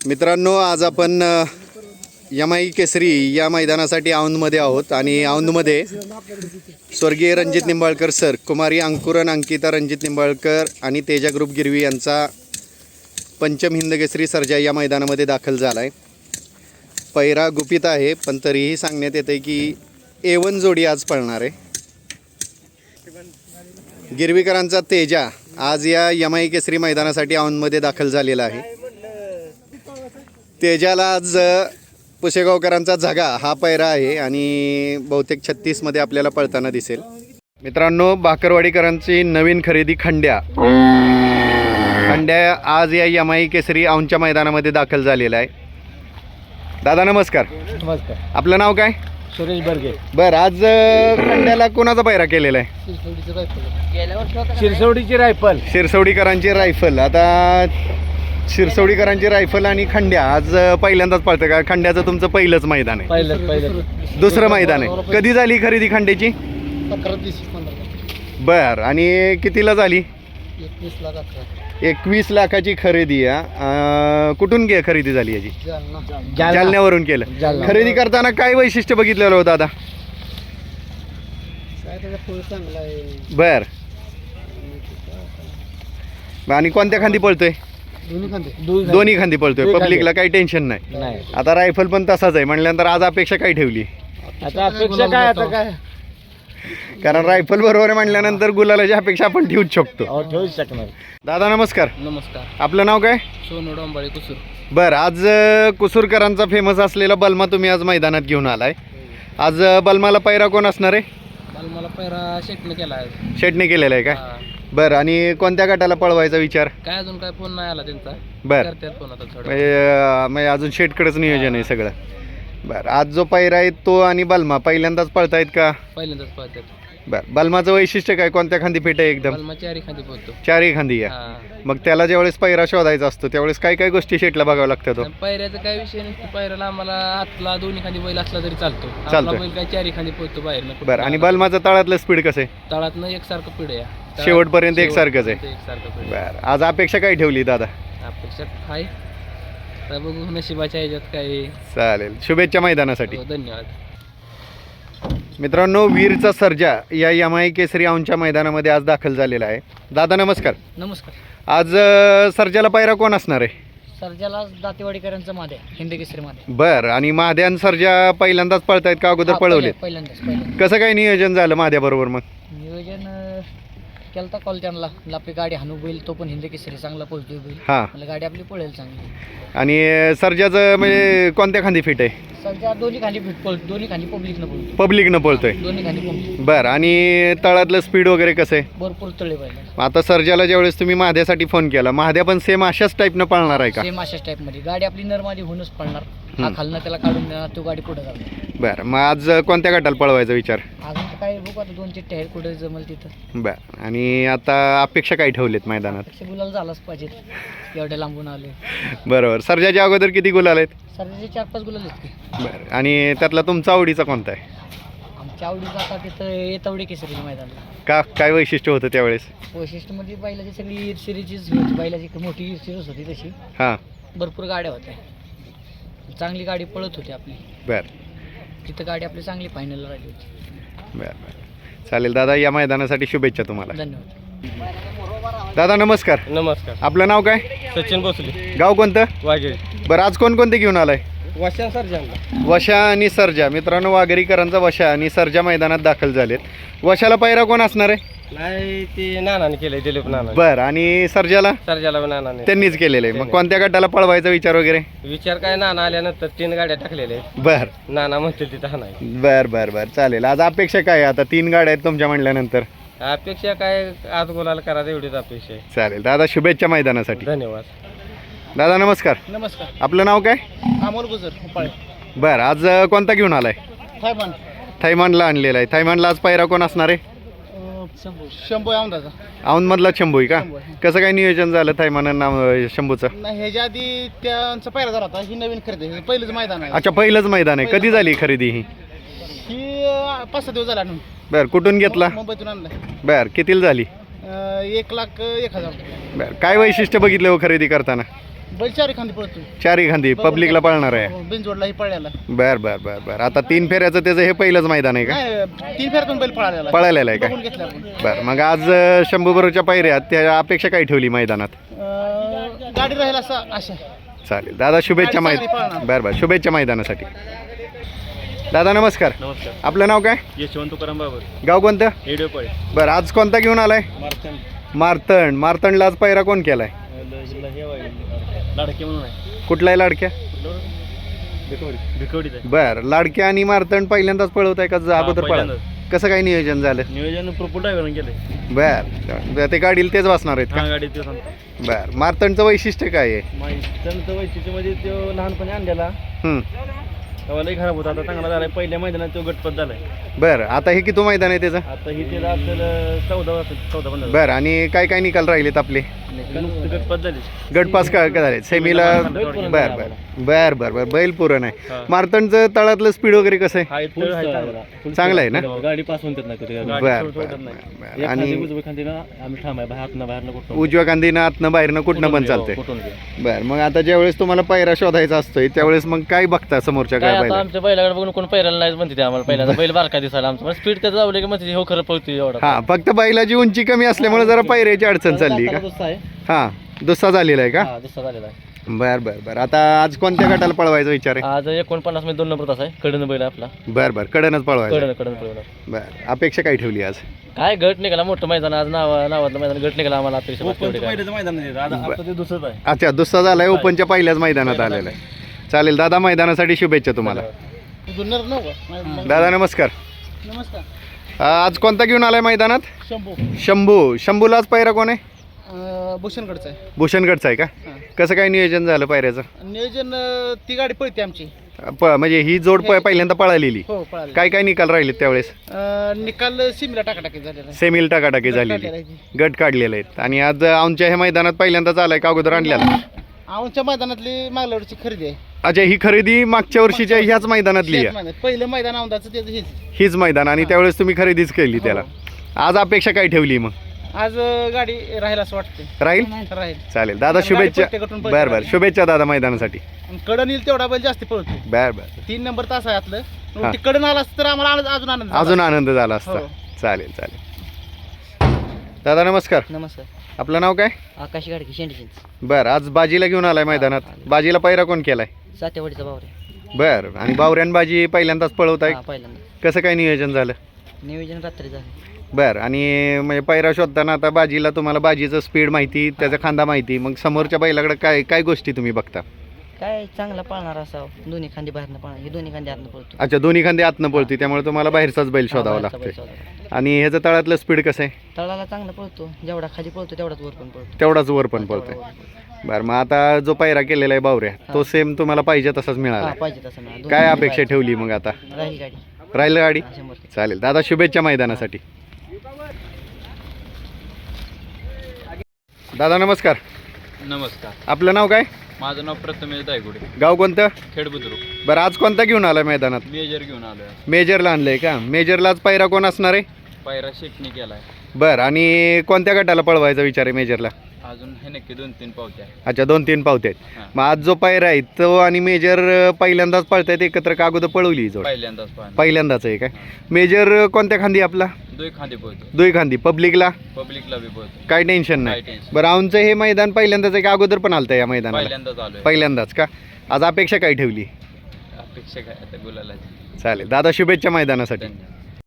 मित्रांनो आज आपण यमाई केसरी या मैदानासाठी औंधमध्ये आहोत आणि औंधमध्ये स्वर्गीय रणजित निंबाळकर सर कुमारी अंकुरन अंकिता रणजित निंबाळकर आणि तेजा ग्रुप गिरवी यांचा पंचम हिंद केसरी सर्जा या मैदानामध्ये दाखल झाला आहे पैरा गुपित आहे पण तरीही सांगण्यात येते की एवन जोडी आज पळणार आहे. गिरवीकरांचा तेजा आज या यमाई केसरी मैदानासाठी औंधमध्ये दाखल झालेला आहे. तेजाला आज पुशेगावकरांचा झगा हा पैरा आहे आणि बहुतेक छत्तीसमध्ये आपल्याला पळताना दिसेल. मित्रांनो बाकरवाडीकरांची नवीन खरेदी खंड्या. खंड्या आज या यमाई केसरी औंधच्या मैदानामध्ये दाखल झालेला आहे. दादा नमस्कार. नमस्कार. आपलं नाव काय? सुरेश बर्गे. बरं आज खंड्याला कोणाचा पैरा केलेला आहे? शिरसवडीची रायफल. शिरसवडीकरांची रायफल. आता शिरसवडीकरांची रायफल आणि खंड्या आज पहिल्यांदाच पळतं का खंड्याचं तुमचं पहिलंच मैदान आहे. पहिलं पहिलं. दुसरं मैदान आहे. कधी झाली खरेदी खंड्याची? अकरा तीस पंधरा. बर आणि कितीला झाली? एकवीस लाख अकरा. एकवीस लाखाची खरेदी आहे अ, कुठून घे खरेदी झाली याची? जालना. जालन्यावरून केलं. जालना. खरेदी करताना काय वैशिष्ट्य बघितलेलं होतं दादा काय त्याचा फळ चांगला आहे. बर. आणि कोणत्या खांदी पळतोय? दोन्ही खांदे. दोन्ही खांदी. पळतोय. पब्लिकला काही टेन्शन नाही. नाही. आता रायफल पण तसाच आहे. म्हणल्यानंतर आज अपेक्षा काय ठेवली? आता अपेक्षा काय आता काय? कारण रायफल बरोबर आहे म्हणल्यानंतर गुलालाची अपेक्षा आपण ठेवूच शकतो. शकणार. दादा नमस्कार. नमस्कार. आपलं नाव काय? सोनू डोंबाळे कुसूर. बरं आज कुसूरकरांचा फेमस असलेला बलमा तुम्ही आज मैदानात घेऊन आलाय. आज बलमाला पैरा कोण असणार आहे? मला मला पहिला शेटने केला आहे. शेटने केलेला आहे का? बरं आणि कोणत्या गटाला पळवायचा विचार? काय अजून काय फोन नाही आला त्यांचा. बरं. करतात फोन आता थोडं. म्हणजे अ, म्हणजे अजून शेटकडेच नियोजन आहे सगळं. बरं आज जो पैरा आहे तो आणि बलमा पहिल्यांदाच पळतायत का? पहिल्यांदाच पळतात. बरं. बलमाचं वैशिष्ट्य काय? कोणत्या खांदी फेट आहे एकदम? चारी खाली पोहतो. चारही खांदी आहे. हा. मग त्याला ज्यावेळेस पैरा शोधायचा असतो त्यावेळेस काय काय गोष्टी शेटला बघावं लागतं आणि पायऱ्याचा काय विषय नसतो पायऱ्याला आम्हाला हातला दोन्ही खाली बैल असला तरी चालतो. आपला बैल काय चारी खाली पोहतो बाहेर बरं. आणि बलमाचं तळातलं स्पीड कसं आहे? तळात एकसारखं पिढ आहे. तळात- शेवटपर्यंत एकसारखंच आहे. शेवटपर्यंत एकसारखं पिढ. बरं. आज अपेक्षा काय ठेवली दादा? अपेक्षा आहे तर बघू नशिबाच्या ह्याच्यात काय चालेल. शुभेच्छा मैदानासाठी. हो, धन्यवाद. मित्रांनो वीरचा सर्जा या यमाई केसरी औंच्या मैदानामध्ये आज दाखल झालेला आहे. दादा नमस्कार. नमस्कार. आज अ, सर्जाला पायरा कोण असणार आहे? सर्जाला दातेवाडीकरांचं मध्ये हिंदी केसरी मध्ये बर आणि महाद्यान सर्जा पहिल्यांदाच पळतायत का अगोदर पळवलेत? पहिल्यांदाच पहिल्यांदा कसं काय नियोजन झालं महाद्याबरोबर मग? नियोजन केलं कॉल त्यांना. म्हणलं आपली गाडी हाणू बैल तो पण हिंदी केसरी चांगला पोहोचतोय बैल. हां. गाडी आपली पळेल चांगली. आणि सर्जाचं म्हणजे कोणत्या खांदी फिट आहे? सर्जा दोन्ही खाली पळ दोन्ही खाली पब्लिकनं पळतो पब्लिकनं पळतोय. दोन्ही खाली पब्लिक बरं आणि तळातलं स्पीड वगैरे कसं आहे? भरपूर तळे पाहिजे आता सर्जाला ज्यावेळेस तुम्ही महाद्यासाठी फोन केला महाद्या पण सेम अशाच टाईपनं पळणार आहे का? सेम अशाच टाईपमध्ये. गाडी आपली नरमादी होऊनच पडणार हा खालनं त्याला काढून देणार तो गाडी पुढे जाणार बरं मग आज कोणत्या गटाला पळवायचा विचार? अजून तर काय बघू आता दोन चिठ्ठे आहेत कुठे जमल तिथं. बरं आणि आता अपेक्षा काय ठेवलेत मैदानात? पेक्षा गुलाल झालाच पाहिजे एवढ्या लांबून आले. बरोबर सर्जाच्या अगोदर किती गुलाल आहेत? सर्जाचे चार पाच गुलाल आहेत की. बरं आणि त्यातला तुमचा आवडीचा कोणता आहे? आमच्या आवडीचं आता तिथं येतवडी केसरी मैदानला का काय वैशिष्ट्य होतं त्यावेळेस? वैशिष्ट्य म्हणजे बैलाची सगळी ईर्शिरीचीच होती बैलाची एक मोठी ईर्शिरच होती तशी. हां. भरपूर गाड्या होत्या. चांगली गाडी पळत होती आपली. बरं. तिथं गाडी आपली चांगली फायनलला राहिली होती. बरं बरं. चालेल दादा या मैदानासाठी शुभेच्छा तुम्हाला. धन्यवाद. दादा नमस्कार. नमस्कार. आपलं नाव काय? सचिन भोसले. गाव कोणतं? वाघेरी. बरं आज कोणकोणते घेऊन आलाय? वाशा सर्जनला वशा आणि सर्जा. मित्रांनो वाघेरीकरांचा वशा आणि सर्जा मैदानात दाखल झालेत. वशाला पैरा कोण असणार आहे? नाही ते नानाने केलंय दिलीप नाना बरं आणि सर्जाला? सर्जाला पण नानाने. त्यांनीच केलेलं आहे मग कोणत्या गटाला पळवायचा विचार वगैरे? विचार काय नाना आल्यानंतर तीन गाड्या टाकलेल्या आहेत. बर. नाना म्हणते तिथं हा नाही. बर बर बर. चालेल. आज अपेक्षा काय आहे? आता तीन गाड्या आहेत तुमच्या म्हणल्यानंतर. अपेक्षा काय आज बोलायला करा एवढीच अपेक्षा आहे. चालेल. दादा शुभेच्छा मैदानासाठी. धन्यवाद. दादा नमस्कार. नमस्कार. आपलं नाव काय? अमोल गुजर उपाळे. बर आज अं, कोणता घेऊन आलाय? पण थैमानला आणलेला आहे. थैमानला आज पैरा कोण असणार आहे? शंभू. शंभू आमदाचा औंधमधला शंभू का? शंभू आहे. कसं काय नियोजन झालं थैमान नाव अं, शंभूचं? नाही ह्याच्या आधी त्यांचा पहिला झाला होता ही नवीन खरेदी आहे. हे पहिलंच मैदान आहे. अच्छा पहिलंच मैदान आहे. कधी झाली खरेदी ही? ही अं, पाच सहा दिवस झाला आणून. बर कुठून घेतला? मुंबईतून आणलाय बर कितीला झाली? अं, एक लाख अं, एक हजार. बर काय वैशिष्ट्य बघितलं हो खरेदी करताना? बैल चारी खांदी पळतो चारी गांधी पब्लिकला पळणार आहे. पळायला. बर बर बर बर. आता तीन फेऱ्याचं त्याचं हे पहिलंच मैदान आहे का? नाही तीन बैल पळालेला पळालेलं आहे बघून का घेतला आपण. बर मग आज अं, शंभू बरोबरच्या पायऱ्यात त्या अपेक्षा काय ठेवली मैदानात? अं, गाडी राहील असं आशा चालेल. दादा शुभेच्छा गाडी मैद चांगली पळणार. बरं बरं. शुभेच्छा मैदानासाठी. दादा नमस्कार. नमस्कार. आपलं नाव काय? यशवंत तुकाराम बाबर गाव कोणतं? बरं आज कोणता घेऊन आलाय? मारतंड. मारतंडला आज पैरा कोण केलाय? हे लाडके म्हणून आहे. कुठला आहे लाडक्या? भिकवडी. भिकवडीत आहे. बरं लाडक्या आणि मारतंड पहिल्यांदाच पळवत आहे का? ज- अगोदर पळा. कसं काय नियोजन झालं? नियोजन प्रॉपर ड्रायव्हरने केलंय. बर ते गाडीला तेच वाचणार आहेत हा का गाडी ते सांगतो बर मारतंडचं वैशिष्ट्य काय आहे? त्यांचं वैशिष्ट्यमध्ये तो लहानपणी आणलेला. हं. तेव्हा लई खराब होता. आता चांगला झालाय. पहिल्या मैदानात तो गटपत झालाय. बरं आता हे किती मैदान आहे त्याचं? आता ही ते असेल चौदा असेल चौदा पंधरा. बरं आणि काय काय निकाल राहिलेत आपले? गटपास का काय झाले? सेमीला बर बर बर. बर बर बैल पुरण आहे. मारतंडचं तळातलं स्पीड वगैरे कसं आहे? चांगला. आहे ना? गाडी पास होऊन बर. आणि उजव्या कांदीनं आतनं बाहेरनं कुठनं पण चालतंय. बर मग आता ज्यावेळेस तुम्हाला पायरा शोधायचा असतोय त्यावेळेस मग काय बघता समोरच्या काय बैला आमच्या बैलाकडे बघून कोण पैरायला नाही म्हणते ते आम्हाला. पहिल्यांदा बैल बारका दिसायला आमचं. स्पीड त्याचं जाऊ की म्हणते हो खरं पळतोय एवढा. हा फक्त बैलाची उंची कमी असल्यामुळे जरा पायऱ्याची अडचण चालली का? हा दुसरा झालेला आहे का? हा दुसरा झालेला आहे. बर बर बर. आता आज कोणत्या गटाला पळवायचा विचार आहे? आज एकोणपन्नासमध्ये दोन नंबर तास आहे कडन बैल आपला. बर बर. कडनच पळवायचं कडन कडन पळवणार. बर. अपेक्षा काय ठेवली आज? काय गट निघाला मोठं मैदान आज नाव नावातलं मैदान गट निघाला आम्हाला अपेक्षा एवढी काय. दुसरंच आहे. अच्छा दुसरा झालाय ओपनच्या पहिल्याच मैदानात आलेला आहे. चालेल दादा मैदानासाठी शुभेच्छा तुम्हाला. जुन्नर दादा नमस्कार. नमस्कार. अं, आज कोणता घेऊन आलाय मैदानात? शंभू. शंभू. शंभूला आज पायरा कोण आहे? अं, भूषणगडचं आहे. भूषणगडचा आहे का? हां. कसं काय नियोजन झालं पायऱ्याचं? नियोजन अं, ती गाडी पळते आमची. प म्हणजे ही जोड प- पहिल्यांदा पळालेली. हो पळाली काय काय निकाल राहिलेत त्यावेळेस? अं, निकाल सिमीला टाकाटाकी झालेला. आहे सेमील टाकाटाकी झालेली. आहे. गट काढलेले आहेत. आणि आज आमच्या ह्या मैदानात पहिल्यांदाच आलाय का अगोदर आणलेला आमच्या मैदानातली मागल्या वर्षी खरेदी आहे. अच्छा ही खरेदी मागच्या वर्षीच्या ह्याच मैदानातली शेत आहे. मैदान. पहिलं मैदान त्याचं हेच. हीच मैदान. आणि त्यावेळेस तुम्ही खरेदीच केली त्याला. आज अपेक्षा काय ठेवली मग? आज गाडी राहील असं वाटते राहील राहील. चालेल. दादा गाडी शुभेच्छा. प्रत्येकातून पळते बर बर. गाडी. शुभेच्छा दादा मैदानासाठी. आणि कडन येईल तेवढा बैल जास्त पळतो बर बर. तीन नंबर तास आहे आतलं. हा. ती कडन आला असतं तर आम्हाला अजून आनंद झाला अजून आनंद झाला असता. हो. चालेल चालेल. दादा नमस्कार. नमस्कार. आपलं नाव काय? आकाश गाडगे शेंडचिंच बर आज बाजीला घेऊन आलाय मैदानात. बाजीला पैरा कोण केलाय? सातेवाडीचा भाऊ रे बर आणि बावऱ्यान बाजी पहिल्यांदाच पळवताय? हा पहिल्यांदा कसं काय नियोजन झालं? नियोजन रात्री झालं. बर आणि म्हणजे पैरा शोधताना आता बाजीला तुम्हाला बाजीचं स्पीड माहिती त्याचा खांदा माहिती मग समोरच्या बैलाकडे काय काय गोष्टी तुम्ही बघता? काय चांगला पाळणार असावं दोन्ही खांदी बाहेरनं पाळणार हे दोन्ही खांदी आतनं पळतो. अच्छा दोन्ही खांदे आतनं पळते त्यामुळे तुम्हाला बाहेरचाच बैल शोधावा बाहेरचा बैल लागतोय. शोधावा. आणि ह्याचं तळातलं स्पीड कसं आहे? तळाला चांगला पळतो जेवढा खाली पळतो तेवढाच वर पण पळतो. तेवढाच वर पण पळतोय. बरं मग आता जो पैरा केलेला आहे बावऱ्या तो सेम तुम्हाला पाहिजे तसाच हा मिळाला पाहिजे तसं काय अपेक्षा. ठेवली मग आता? राहील गाडी. राहिलं गाडी? शंभर टक्के. चालेल. दादा शुभेच्छा मैदानासाठी. दादा नमस्कार. नमस्कार. आपलं नाव काय? माझं नाव प्रथमेश दायगुडे. गाव कोणतं? खेड बुद्रुक. बरं आज कोणता घेऊन आलाय मैदानात? मेजर घेऊन आलोय. मेजरला आणलंय का? मेजरला आज पैरा कोण असणार आहे? पायरा शेटणी केलाय. बरं आणि कोणत्या गटाला पळवायचा विचार आहे मेजरला? अजून हे नक्की दोन तीन पावत्या अच्छा दोन तीन पावते आहेत. मग आज जो पैरा आहे तो आणि मेजर पहिल्यांदाच पळतायत एकत्र का अगोदर पळवली ही जोड? पहिल्यांदाच पहिल्यांदाच आहे काय? मेजर कोणत्या खांदी आपला? दोन खांदे पोहतो दुई खांदी. पब्लिकला? पब्लिकला बी पोहतो काय टेन्शन काय नाही बरं आमचं हे मैदान पहिल्यांदाच आहे का अगोदर पण आलतं या मैदानाला? पहिल्यांदाच आलोय. पहिल्यांदाच का? आज अपेक्षा काय ठेवली? अपेक्षा काय? आता बोलायला चालेल. दादा शुभेच्छा मैदानासाठी. धन्यवाद.